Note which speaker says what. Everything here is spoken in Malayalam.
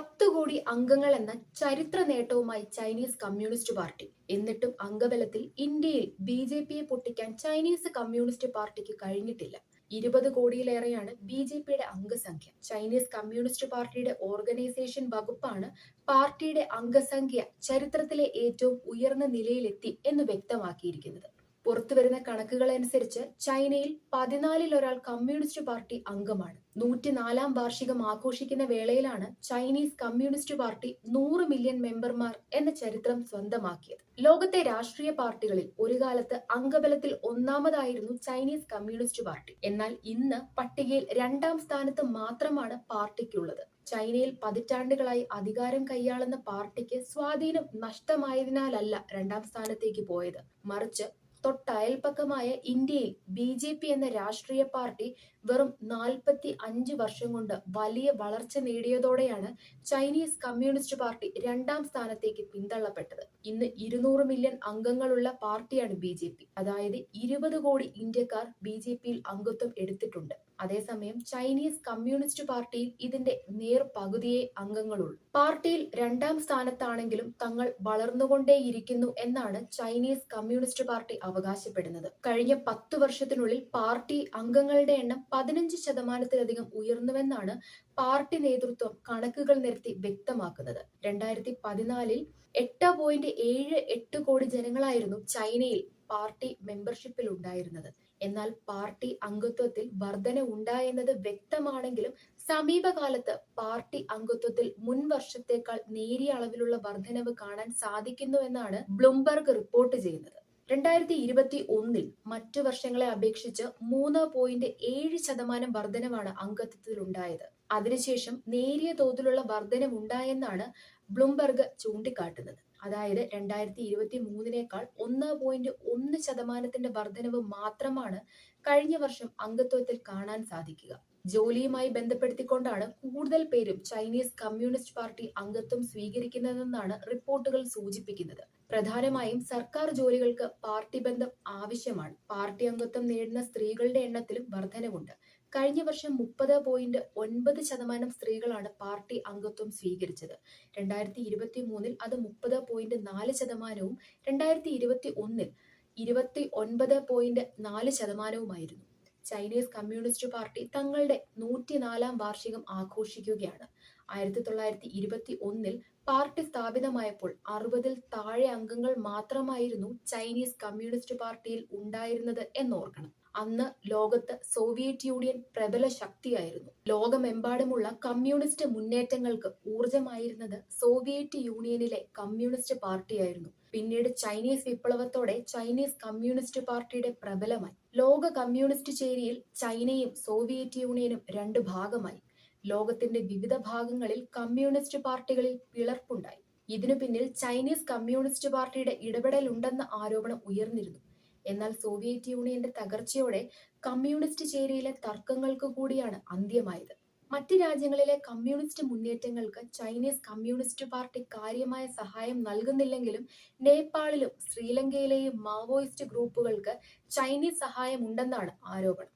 Speaker 1: പത്ത് കോടി അംഗങ്ങൾ എന്ന ചരിത്ര നേട്ടവുമായി ചൈനീസ് കമ്മ്യൂണിസ്റ്റ് പാർട്ടി. എന്നിട്ടും അംഗബലത്തിൽ ഇന്ത്യയിൽ ബി ജെ പിയെ പൊട്ടിക്കാൻ ചൈനീസ് കമ്മ്യൂണിസ്റ്റ് പാർട്ടിക്ക് കഴിഞ്ഞിട്ടില്ല. ഇരുപത് കോടിയിലേറെയാണ് ബി ജെ പിയുടെ അംഗസംഖ്യ. ചൈനീസ് കമ്മ്യൂണിസ്റ്റ് പാർട്ടിയുടെ ഓർഗനൈസേഷൻ വകുപ്പാണ് പാർട്ടിയുടെ അംഗസംഖ്യ ചരിത്രത്തിലെ ഏറ്റവും ഉയർന്ന നിലയിലെത്തി എന്ന് വ്യക്തമാക്കിയിരിക്കുന്നത്. പുറത്തുവരുന്ന കണക്കുകൾ അനുസരിച്ച് ചൈനയിൽ പതിനാലിൽ ഒരാൾ കമ്മ്യൂണിസ്റ്റ് പാർട്ടി അംഗമാണ്. നൂറ്റിനാലാം വാർഷികം ആഘോഷിക്കുന്ന വേളയിലാണ് ചൈനീസ് കമ്മ്യൂണിസ്റ്റ് പാർട്ടി നൂറ് മില്യൺ മെമ്പർമാർ എന്ന ചരിത്രം സ്വന്തമാക്കിയത്. ലോകത്തെ രാഷ്ട്രീയ പാർട്ടികളിൽ ഒരു കാലത്ത് അംഗബലത്തിൽ ഒന്നാമതായിരുന്നു ചൈനീസ് കമ്മ്യൂണിസ്റ്റ് പാർട്ടി. എന്നാൽ ഇന്ന് പട്ടികയിൽ രണ്ടാം സ്ഥാനത്ത് മാത്രമാണ് പാർട്ടിക്കുള്ളത്. ചൈനയിൽ പതിറ്റാണ്ടുകളായി അധികാരം കൈയാളുന്ന പാർട്ടിക്ക് സ്വാധീനം നഷ്ടമായതിനാലല്ല രണ്ടാം സ്ഥാനത്തേക്ക് പോയത്. മറിച്ച് തൊട്ടയൽപക്കമായ ഇന്ത്യയിൽ ബി ജെ പി എന്ന രാഷ്ട്രീയ പാർട്ടി വെറും നാൽപ്പത്തി അഞ്ച് വർഷം കൊണ്ട് വലിയ വളർച്ച നേടിയതോടെയാണ് ചൈനീസ് കമ്മ്യൂണിസ്റ്റ് പാർട്ടി രണ്ടാം സ്ഥാനത്തേക്ക് പിന്തള്ളപ്പെട്ടത്. ഇന്ന് ഇരുന്നൂറ് മില്യൺ അംഗങ്ങളുള്ള പാർട്ടിയാണ് ബി അതായത് ഇരുപത് കോടി ഇന്ത്യക്കാർ ബി അംഗത്വം എടുത്തിട്ടുണ്ട്. അതേസമയം ചൈനീസ് കമ്മ്യൂണിസ്റ്റ് പാർട്ടിയിൽ ഇതിന്റെ നേർ പകുതിയെ അംഗങ്ങളുള്ളൂ. പാർട്ടിയിൽ രണ്ടാം സ്ഥാനത്താണെങ്കിലും തങ്ങൾ വളർന്നുകൊണ്ടേയിരിക്കുന്നു എന്നാണ് ചൈനീസ് കമ്മ്യൂണിസ്റ്റ് പാർട്ടി അവകാശപ്പെടുന്നത്. കഴിഞ്ഞ പത്തു വർഷത്തിനുള്ളിൽ പാർട്ടി അംഗങ്ങളുടെ എണ്ണം പതിനഞ്ച് ശതമാനത്തിലധികം ഉയർന്നുവെന്നാണ് പാർട്ടി നേതൃത്വം കണക്കുകൾ നിരത്തി വ്യക്തമാക്കുന്നത്. രണ്ടായിരത്തി പതിനാലിൽ എട്ട് പോയിന്റ് ഏഴ് എട്ട് കോടി ജനങ്ങളായിരുന്നു ചൈനയിൽ പാർട്ടി മെമ്പർഷിപ്പിൽ ഉണ്ടായിരുന്നത് എന്നാൽ പാർട്ടി അംഗത്വത്തിൽ വർധന ഉണ്ടായെന്നത് വ്യക്തമാണെങ്കിലും സമീപകാലത്ത് പാർട്ടി അംഗത്വത്തിൽ മുൻ വർഷത്തേക്കാൾ നേരിയ അളവിലുള്ള വർധനവ് കാണാൻ സാധിക്കുന്നുവെന്നാണ് ബ്ലൂംബർഗ് റിപ്പോർട്ട് ചെയ്യുന്നത്. രണ്ടായിരത്തി ഇരുപത്തി ഒന്നിൽ മറ്റു വർഷങ്ങളെ അപേക്ഷിച്ച് മൂന്ന് പോയിന്റ് ഏഴ് ശതമാനം വർധനവാണ് അംഗത്വത്തിൽ ഉണ്ടായത് അതിനുശേഷം നേരിയ തോതിലുള്ള വർധനവ് ഉണ്ടായെന്നാണ് ബ്ലൂംബർഗ് ചൂണ്ടിക്കാട്ടുന്നത്. അതായത് രണ്ടായിരത്തി ഇരുപത്തി മൂന്നിനേക്കാൾ ഒന്ന് പോയിന്റ് ഒന്ന് ശതമാനത്തിന്റെ വർധനവ് മാത്രമാണ് കഴിഞ്ഞ വർഷം അംഗത്വത്തിൽ കാണാൻ സാധിക്കുക. ജോലിയുമായി ബന്ധപ്പെടുത്തിക്കൊണ്ടാണ് കൂടുതൽ പേരും ചൈനീസ് കമ്മ്യൂണിസ്റ്റ് പാർട്ടി അംഗത്വം സ്വീകരിക്കുന്നതെന്നാണ് റിപ്പോർട്ടുകൾ സൂചിപ്പിക്കുന്നത്. പ്രധാനമായും സർക്കാർ ജോലികൾക്ക് പാർട്ടി ബന്ധം ആവശ്യമാണ്. പാർട്ടി അംഗത്വം നേടുന്ന സ്ത്രീകളുടെ എണ്ണത്തിലും വർധനവുണ്ട്. കഴിഞ്ഞ വർഷം മുപ്പത് പോയിന്റ് ഒൻപത് ശതമാനം സ്ത്രീകളാണ് പാർട്ടി അംഗത്വം സ്വീകരിച്ചത്. രണ്ടായിരത്തി ഇരുപത്തി മൂന്നിൽ അത് മുപ്പത് പോയിന്റ് നാല് ശതമാനവും രണ്ടായിരത്തി ഇരുപത്തി ഒന്നിൽ ഇരുപത്തി ഒൻപത് പോയിന്റ് നാല് ശതമാനവുമായിരുന്നു. ചൈനീസ് കമ്മ്യൂണിസ്റ്റ് പാർട്ടി തങ്ങളുടെ നൂറ്റിനാലാം വാർഷികം ആഘോഷിക്കുകയാണ്. ആയിരത്തി തൊള്ളായിരത്തി ഇരുപത്തി ഒന്നിൽ പാർട്ടി സ്ഥാപിതമായപ്പോൾ അറുപതിൽ താഴെ അംഗങ്ങൾ മാത്രമായിരുന്നു ചൈനീസ് കമ്മ്യൂണിസ്റ്റ് പാർട്ടിയിൽ ഉണ്ടായിരുന്നത് എന്നോർക്കണം. അന്ന് ലോകത്ത് സോവിയറ്റ് യൂണിയൻ പ്രബല ശക്തിയായിരുന്നു. ലോകമെമ്പാടുമുള്ള കമ്മ്യൂണിസ്റ്റ് മുന്നേറ്റങ്ങൾക്ക് ഊർജമായിരുന്നത് സോവിയറ്റ് യൂണിയനിലെ കമ്മ്യൂണിസ്റ്റ് പാർട്ടിയായിരുന്നു. പിന്നീട് ചൈനീസ് വിപ്ലവത്തോടെ ചൈനീസ് കമ്മ്യൂണിസ്റ്റ് പാർട്ടിയുടെ പ്രബലമായി. ലോക കമ്മ്യൂണിസ്റ്റ് ചേരിയിൽ ചൈനയും സോവിയറ്റ് യൂണിയനും രണ്ട് ഭാഗമായി. ലോകത്തിന്റെ വിവിധ ഭാഗങ്ങളിൽ കമ്മ്യൂണിസ്റ്റ് പാർട്ടികളിൽ പിളർപ്പുണ്ടായി. ഇതിനു പിന്നിൽ ചൈനീസ് കമ്മ്യൂണിസ്റ്റ് പാർട്ടിയുടെ ഇടപെടലുണ്ടെന്ന ആരോപണം ഉയർന്നിരുന്നു. എന്നാൽ സോവിയറ്റ് യൂണിയന്റെ തകർച്ചയോടെ കമ്മ്യൂണിസ്റ്റ് ചേരിയിലെ തർക്കങ്ങൾക്ക് കൂടിയാണ് അന്ത്യമായത്. മറ്റ് രാജ്യങ്ങളിലെ കമ്മ്യൂണിസ്റ്റ് മുന്നേറ്റങ്ങൾക്ക് ചൈനീസ് കമ്മ്യൂണിസ്റ്റ് പാർട്ടി കാര്യമായ സഹായം നൽകുന്നില്ലെങ്കിലും നേപ്പാളിലും ശ്രീലങ്കയിലെയും മാവോയിസ്റ്റ് ഗ്രൂപ്പുകൾക്ക് ചൈനീസ് സഹായം ഉണ്ടെന്നാണ് ആരോപണം.